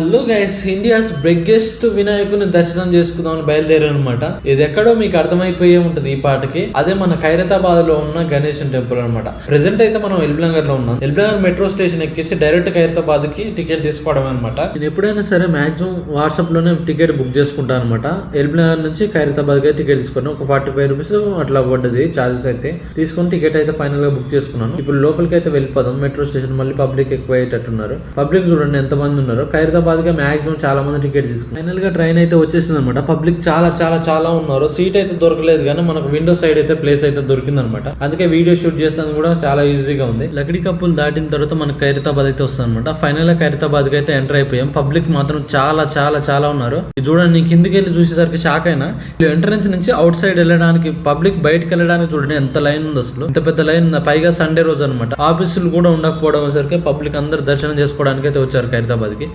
Hello guys India's biggest వినాయకుని దర్శనం చేసుకుందామని బయలుదేరాను అనమాట ఇది ఎక్కడో మీకు అర్థమైపోయే ఉంటది ఈ పాటకి. అదే మన ఖైరతాబాద్లో ఉన్న గణేశన్ టెంపుల్ అనమాట ప్రెసెంట్ అయితే మనం ఎల్బినగర్లో ఉన్నాం. ఎల్బినగర్ మెట్రో స్టేషన్ ఎక్కేసి డైరెక్ట్ ఖైరతాబాద్కి టికెట్ తీసుకోవడం అనమాట నేను ఎప్పుడైనా సరే మాక్సిమం వాట్సాప్లోనే టికెట్ బుక్ చేసుకుంటాను అనమాట ఎల్బినగర్ నుంచి ఖైరతాబాద్కి టికెట్ తీసుకున్నాను. ఒక ఫార్టీ ఫైవ్ రూపీస్ అట్లా పడ్డది చార్జెస్ అయితే. తీసుకొని టికెట్ అయితే ఫైనల్గా బుక్ చేసుకున్నాను. ఇప్పుడు లోపలికి అయితే వెళ్ళిపోదాం. మెట్రో స్టేషన్ మళ్ళీ పబ్లిక్ ఎక్కువ అయ్యేటట్టున్నారు పబ్లిక్ చూడండి ఎంత మంది ఉన్నారు. ఖైరతాబాద్ గా మాక్సిమం చాలా మంది టికెట్ తీసుకున్నారు. ఫైనల్గా ట్రైన్ అయితే వచ్చేసింది అనమాట పబ్లిక్ చాలా చాలా చాలా ఉన్నారు. సీట్ అయితే దొరకలేదు కానీ మనకు విండో సైడ్ అయితే ప్లేస్ అయితే దొరికింది అనమాట అందుకే వీడియో షూట్ చేస్తాను కూడా చాలా ఈజీగా ఉంది. లకడీ కప్పులు దాటిన తర్వాత మనకు ఖైరతాబాద్ అయితే వస్తుంది అనమాట ఫైనల్గా ఖైరతాబాద్కి అయితే ఎంటర్ అయిపోయాం. పబ్లిక్ మాత్రం చాలా చాలా చాలా ఉన్నారు. ఇది చూడండి నేను కిందికి వెళ్ళి చూసేసరికి షాక్ అయినా ఎంట్రన్స్ నుంచి అవుట్ సైడ్ వెళ్ళడానికి పబ్లిక్ బయటకు వెళ్ళడానికి చూడండి ఎంత లైన్ ఉంది అసలు. ఇంత పెద్ద లైన్ ఉంది? పైగా సండే రోజు అనమాట ఆఫీసులు కూడా ఉండకపోవడం సరికి పబ్లిక్ అందరు దర్శనం చేసుకోవడానికి అయితే వచ్చారు ఖైరతాబాద్కి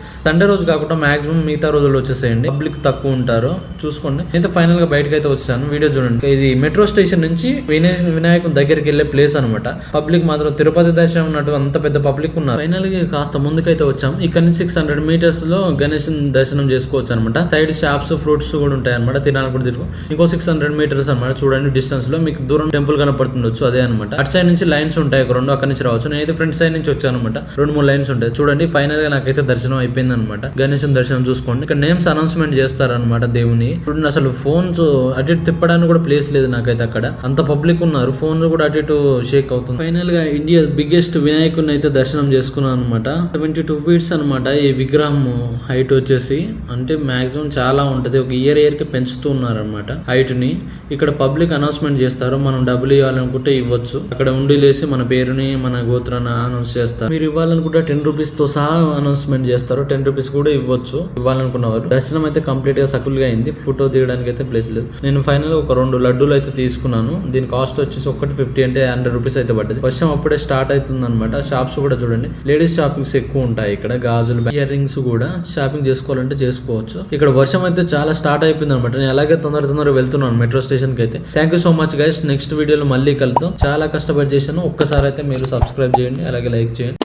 సండే రోజు కాకుండా మాక్సిమం మిగతా రోజులు వచ్చేసేయండి. పబ్లిక్ తక్కువ ఉంటారు. చూసుకోండి. అయితే ఫైనల్గా బయటకు అయితే వచ్చాను వీడియో చూడండి. ఇది మెట్రో స్టేషన్ నుంచి వినాయక వినాయకుని దగ్గరికి వెళ్ళే ప్లేస్ అనమాట పబ్లిక్ మాత్రం తిరుపతి దర్శనం ఉన్నట్టు అంత పెద్ద పబ్లిక్ ఉన్నారు. ఫైనల్గా కాస్త ముందుకైతే వచ్చాం ఇక్కడ నుంచి సిక్స్ హండ్రెడ్ మీటర్స్లో గణేష్ దర్శనం చేసుకోవచ్చు అనమాట సైడ్ షాప్స్ ఫ్రూట్స్ కూడా ఉంటాయి అనమాట తినాలి కూడా తిరుగు. ఇంకో సిక్స్ హండ్రెడ్ మీటర్స్ అనమాట చూడండి డిస్టెన్స్లో. మీకు దూరం టెంపుల్ కనపడుతుండొచ్చు. అదే అనమాట అటు సైడ్ నుంచి లైన్స్ ఉంటాయి. ఒక రెండు అక్కడ నుంచి రావచ్చు. నేనైతే ఫ్రంట్ సైడ్ నుంచి వచ్చాను అనమాట రెండు మూడు లైన్స్ ఉంటాయి. చూడండి. ఫైనల్గా నాకైతే దర్శనం అయిపోయింది అనమాట. గణేశం దర్శనం చూసుకోండి. ఇక్కడ నేమ్స్ అనౌన్స్మెంట్ చేస్తారనమాట దేవుని. ఇప్పుడు అసలు ఫోన్స్ అటు ఇటు తిప్పడానికి కూడా ప్లేస్ లేదు నాకైతే అక్కడ. అంత పబ్లిక్ ఉన్నారు. ఫోన్ కూడా అటు ఇటు షేక్ అవుతుంది ఫైనల్గా ఇండియా బిగ్గెస్ట్ వినాయకుడిని అయితే దర్శనం చేసుకున్నాను అనమాట. సెవెంటీ టూ ఫీట్స్ అనమాట ఈ విగ్రహం హైట్ వచ్చేసి. అంటే మాక్సిమం చాలా ఉంటది. ఒక ఇయర్ ఇయర్కి పెంచుతూ ఉన్నారు అనమాట హైట్ని. ఇక్కడ పబ్లిక్ అనౌన్స్మెంట్ చేస్తారు. మనం డబ్బులు ఇవ్వాలనుకుంటే ఇవ్వచ్చు. అక్కడ ఉండి లేసి మన పేరుని మన గోత్రాన్ని అనౌన్స్ చేస్తారు. మీరు ఇవ్వాలనుకుంటే టెన్ రూపీస్తో సహా అనౌన్స్మెంట్ చేస్తారు. టెన్ రూపీస్ కూడా ఇవ్వచ్చు. ఇవ్వాలనుకున్నవారు దర్శనం అయితే కంప్లీట్గా సకుల్గా అయింది. ఫోటో తీయడానికి అయితే ప్లేస్ లేదు. నేను ఫైనల్ ఒక రెండు లడ్డూలు అయితే తీసుకున్నాను. దీని కాస్ట్ వచ్చేసి ఒకటి ఫిఫ్టీ అంటే హండ్రెడ్ రూపీస్ అయితే పడ్డది. వర్షం అప్పుడే స్టార్ట్ అవుతుంది అనమాట షాప్స్ కూడా చూడండి. లేడీస్ షాపింగ్స్ ఎక్కువ ఉంటాయి ఇక్కడ. గాజులు ఇయర్ రింగ్స్ కూడా షాపింగ్ చేసుకోవాలంటే చేసుకోవచ్చు. ఇక్కడ వర్షం అయితే చాలా స్టార్ట్ అయిపోయింది అనమాట నేను అలాగే తొందర తొందర వెళ్తున్నాను మెట్రో స్టేషన్కి అయితే. Thank you so much guys next వీడియోలో మళ్ళీ కలుద్దాం. చాలా కష్టపడి చేశాను. ఒక్కసారి అయితే మీరు సబ్స్క్రైబ్ చేయండి. అలాగే లైక్ చేయండి.